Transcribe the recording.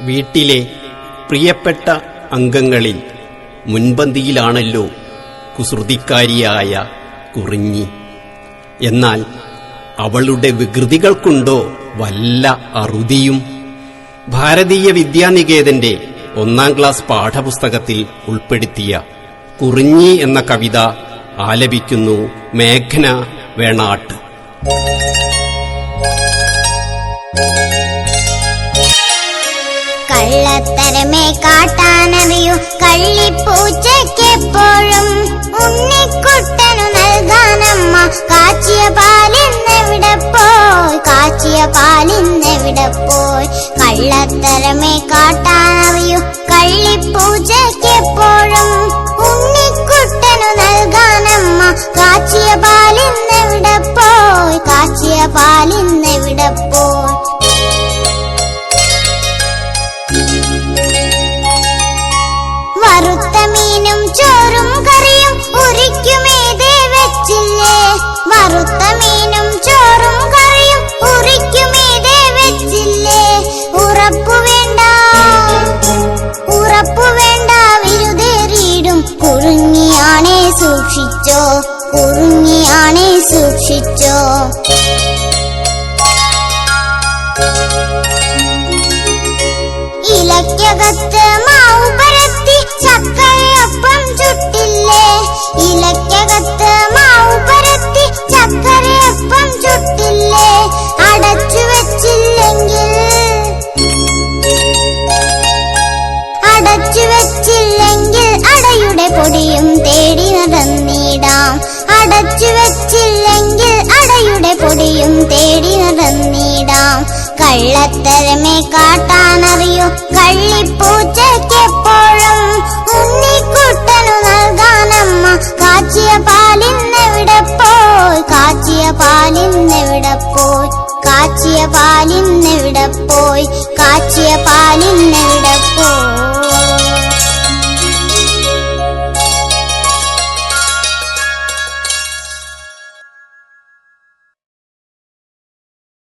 വീട്ടിലെ പ്രിയപ്പെട്ട അംഗങ്ങളിൽ മുൻപന്തിയിലാണല്ലോ കുസൃതിക്കാരിയായ കുറിഞ്ഞി. എന്നാൽ അവളുടെ വികൃതികൾക്കുണ്ടോ വല്ല അറുതിയും? ഭാരതീയ വിദ്യാനികേതന്റെ ഒന്നാം ക്ലാസ് പാഠപുസ്തകത്തിൽ ഉൾപ്പെടുത്തിയ കുറിഞ്ഞി എന്ന കവിത ആലപിക്കുന്നു മേഘന വേണാട്ട്. കള്ളത്തരമേ കാട്ടാനറിയൂ കള്ളിപ്പൂച്ചയ്ക്കെപ്പോഴും ഉണ്ണിക്കുട്ടനു നൽകാനമ്മ കാച്ചിയ പാലിന്നെവിടെ പോയി കാച്ചിയ പാലിന്നെവിടെ പോയി കള്ളത്തരമേ കാട്ടാനറിയൂ കള്ളിപ്പൂച്ചയ്ക്കെപ്പോഴും ഉണ്ണിക്കുട്ടനു നൽകാനമ്മ കാച്ചിയ പാലിന്നെവിടെ പോയി കാച്ചിയ പാലിന്നെവിടെ വറുത്ത മീനും ചോറും കറിയും ഉരിക്കുമേതേ വെച്ചില്ലേ? വറുത്ത മീനും ചോറും കറിയും ഉരിക്കുമേതേ വെച്ചില്ലേ? ഉറപ്പു വേണ്ട ഉറപ്പു വേണ്ട വിരുതേറിയിടും. കുറുങ്ങിയാണേ സൂക്ഷിച്ചോ കുറുങ്ങിയാണേ സൂക്ഷിച്ചോ. ഇലക്കകത്ത് മാവ് പരത്തി ചക്കരയൊപ്പം ചുട്ടില്ലേ? ഇലക്കകത്ത് മാവ് പരത്തി ചക്കരയൊപ്പം ചുട്ടില്ലേ? അടച്ചു വെച്ചില്ലെങ്കിൽ അടച്ചു വെച്ചില്ലെങ്കിൽ അടയുടെ പൊടിയും തേടി നടന്നിടാം. അടച്ചു വെച്ചില്ലെങ്കിൽ അടയുടെ പൊടിയും തേടി നടന്നിടാം. കള്ളത്തരമേ കാട്ടാനറിയൂ. കള്ളിപ്പൂച്ചയ്ക്കെപ്പോഴും പാലിന്നെവിടെ പോയി കാച്ചിയ പാലിന്നെവിടെ പോയി? കാച്ചിയ പാലിന്നെവിടെ